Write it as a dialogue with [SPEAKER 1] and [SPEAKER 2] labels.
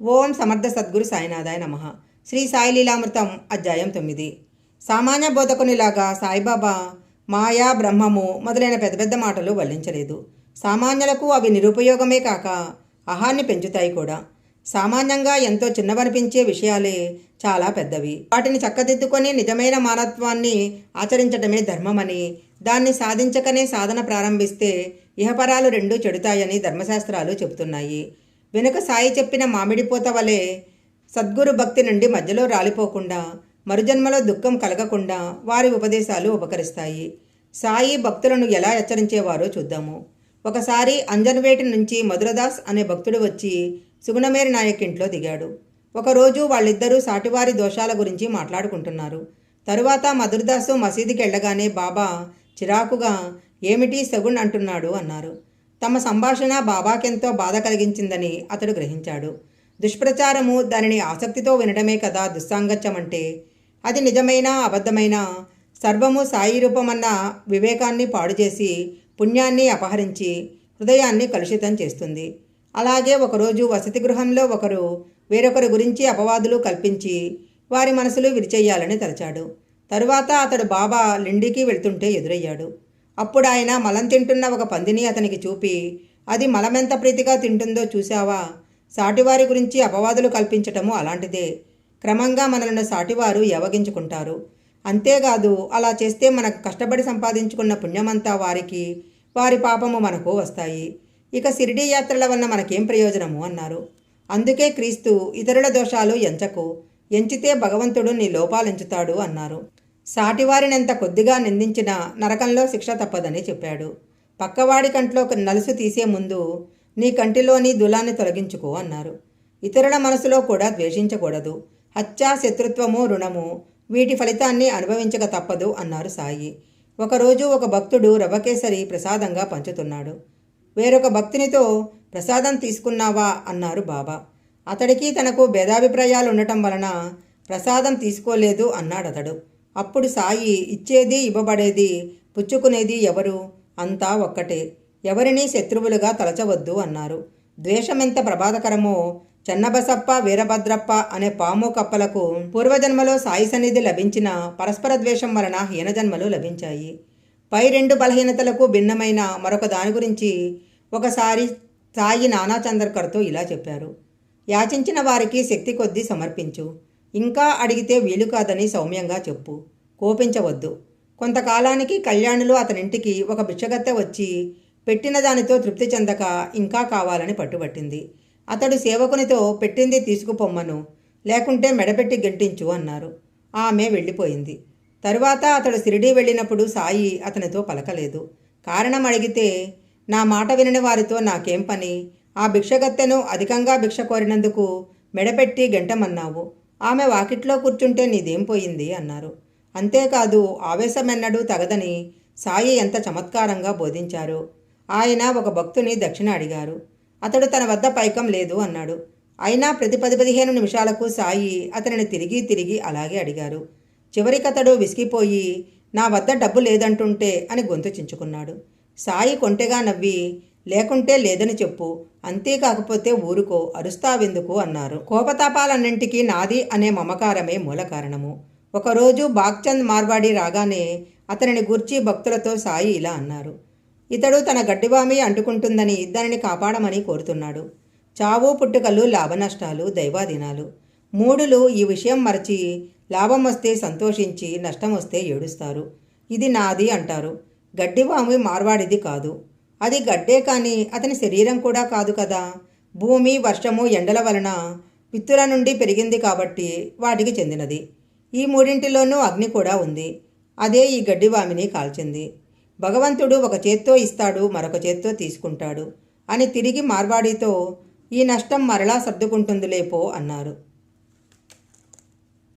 [SPEAKER 1] ఓం సమర్థ సద్గురు సాయినాథాయ నమ. శ్రీ సాయి లీలామృతం అధ్యాయం తొమ్మిది. సామాన్య బోధకునిలాగా సాయిబాబా మాయా బ్రహ్మము మొదలైన పెద్ద పెద్ద మాటలు వల్లించలేదు. సామాన్యులకు అవి నిరుపయోగమే కాక అహాన్ని పెంచుతాయి కూడా. సామాన్యంగా ఎంతో చిన్నవనిపించే విషయాలే చాలా పెద్దవి. వాటిని చక్కదిద్దుకొని నిజమైన మానత్వాన్ని ఆచరించటమే ధర్మమని దాన్ని సాధించకనే సాధన ప్రారంభిస్తే ఇహపరాలు రెండూ చెడుతాయని ధర్మశాస్త్రాలు చెబుతున్నాయి. వెనుక సాయి చెప్పిన మామిడిపోత వలె సద్గురు భక్తి నుండి మధ్యలో రాలిపోకుండా మరుజన్మలో దుఃఖం కలగకుండా వారి ఉపదేశాలు ఉపకరిస్తాయి. సాయి భక్తులను ఎలా హెచ్చరించేవారో చూద్దాము. ఒకసారి అంజన్వేటి నుంచి మధురదాస్ అనే భక్తుడు వచ్చి సుగుణమేరి నాయక్ ఇంట్లో దిగాడు. ఒకరోజు వాళ్ళిద్దరూ సాటివారి దోషాల గురించి మాట్లాడుకుంటున్నారు. తరువాత మధురదాసు మసీదుకి వెళ్ళగానే బాబా చిరాకుగా ఏమిటి సగుణ్ అంటున్నాడు? అన్నారు. తమ సంభాషణ బాబాకెంతో బాధ కలిగించిందని అతడు గ్రహించాడు. దుష్ప్రచారము దానిని ఆసక్తితో వినడమే కదా దుస్సాంగత్యం అంటే అది నిజమైన అబద్ధమైన సర్వము సాయి రూపమన్న వివేకాన్ని పాడు చేసి పుణ్యాన్ని అపహరించి హృదయాన్ని కలుషితం చేస్తుంది. అలాగే ఒకరోజు వసతి గృహంలో ఒకరు వేరొకరి గురించి అపవాదులు కల్పించి వారి మనసులు విరిచేయాలని తలచాడు. తరువాత అతడు బాబా లిండికి వెళ్తుంటే ఎదురయ్యాడు. అప్పుడు ఆయన మలం తింటున్న ఒక పందిని అతనికి చూపి అది మలమెంత ప్రీతిగా తింటుందో చూశావా? సాటివారి గురించి అపవాదులు కల్పించటము అలాంటిదే. క్రమంగా మనలను సాటివారు యవగించుకుంటారు అంతేకాదు అలా చేస్తే మనకు కష్టపడి సంపాదించుకున్న పుణ్యమంతా వారికి వారి పాపము మనకు వస్తాయి. ఇక షిరిడీ యాత్రల వల్ల మనకేం ప్రయోజనము? అన్నారు. అందుకే క్రీస్తు ఇతరుల దోషాలు ఎంచకు. ఎంచితే భగవంతుడు నీ లోపాలెంచుతాడు అన్నారు. సాటివారినెంత కొద్దిగా నిందించినా నరకంలో శిక్ష తప్పదని చెప్పాడు. పక్కవాడి కంట్లో నలుసు తీసే ముందు నీ కంటిలోని దులాన్ని తొలగించుకో అన్నారు. ఇతరుల మనసులో కూడా ద్వేషించకూడదు. హత్య శత్రుత్వము రుణము వీటి ఫలితాన్ని అనుభవించక తప్పదు అన్నారు సాయి. ఒకరోజు ఒక భక్తుడు రవ్వకేసరి ప్రసాదంగా పంచుతున్నాడు. వేరొక భక్తునితో ప్రసాదం తీసుకున్నావా? అన్నారు బాబా. అతడికి తనకు భేదాభిప్రాయాలు ఉండటం వలన ప్రసాదం తీసుకోలేదు అన్నాడు అతడు అప్పుడు సాయి ఇచ్చేది ఇవ్వబడేది పుచ్చుకునేది ఎవరు? అంతా ఒక్కటే. ఎవరిని శత్రువులుగా తలచవద్దు అన్నారు. ద్వేషమెంత ప్రమాదకరమో చెన్నబసప్ప వీరభద్రప్ప అనే పాము కప్పలకు పూర్వజన్మలో సాయి సన్నిధి లభించిన పరస్పర ద్వేషం వలన హీనజన్మలు లభించాయి. పై రెండు బలహీనతలకు భిన్నమైన మరొక దాని గురించి ఒకసారి సాయి నానా చందర్కర్తో ఇలా చెప్పారు. యాచించిన వారికి శక్తి కొద్దీ సమర్పించు. ఇంకా అడిగితే వీలు కాదని సౌమ్యంగా చెప్పు. కోపించవద్దు. కొంతకాలానికి కళ్యాణులు అతనింటికి ఒక బిచ్చగత్తె వచ్చి పెట్టిన దానితో తృప్తి చెందక ఇంకా కావాలని పట్టుబట్టింది. అతడు సేవకునితో పెట్టింది తీసుకుపొమ్మను లేకుంటే మెడపెట్టి గెంటించు అన్నారు. ఆమె వెళ్ళిపోయింది. తరువాత అతడు సిరిడి వెళ్ళినప్పుడు సాయి అతనితో పలకలేదు. కారణం అడిగితే నా మాట వినని వారితో నాకేం పని? ఆ భిక్షగత్తెను అధికంగా భిక్ష కోరినందుకు మెడపెట్టి గెంటమన్నావు. ఆమె వాకిట్లో కూర్చుంటే నీదేం పోయింది? అన్నారు. అంతేకాదు ఆవేశమెన్నడూ తగదని సాయి ఎంత చమత్కారంగా బోధించారు? ఆయన ఒక భక్తుని దక్షిణ అడిగారు. అతడు తన వద్ద పైకం లేదు అన్నాడు. అయినా ప్రతి పది పదిహేను నిమిషాలకు సాయి అతనిని తిరిగి తిరిగి అలాగే అడిగారు. చివరికతడు విసిగిపోయి నా వద్ద డబ్బు లేదంటుంటే అని గొంతు చించుకున్నాడు. సాయి కొంటెగా నవ్వి లేకుంటే లేదని చెప్పు. అంతేకాకపోతే ఊరుకో అరుస్తావెందుకు అన్నారు. కోపతాపాలన్నింటికీ నాది అనే మమకారమే మూల కారణము. ఒకరోజు బాగ్చంద్ మార్వాడి రాగానే అతనిని గూర్చి భక్తులతో సాయి ఇలా అన్నారు. ఇతడు తన గడ్డివామి అంటుకుంటుందని ఇద్దరిని కాపాడమని కోరుతున్నాడు. చావు పుట్టుకలు లాభనష్టాలు దైవాధీనాలు. మూడులు ఈ విషయం మరచి లాభం వస్తే సంతోషించి నష్టం వస్తే ఏడుస్తారు. ఇది నాది అంటారు. గడ్డివామి మార్వాడిది కాదు. అది గడ్డే కానీ అతని శరీరం కూడా కాదు కదా. భూమి వర్షము ఎండల వలన విత్తుల నుండి పెరిగింది కాబట్టి వాటికి చెందినది. ఈ మూడింటిలోనూ అగ్ని కూడా ఉంది. అదే ఈ గడ్డివామిని కాల్చింది. భగవంతుడు ఒక చేత్తో ఇస్తాడు మరొక చేత్తో తీసుకుంటాడు అని తిరిగి మార్వాడితో ఈ నష్టం మరలా సర్దుకుంటుందిలేపో అన్నారు.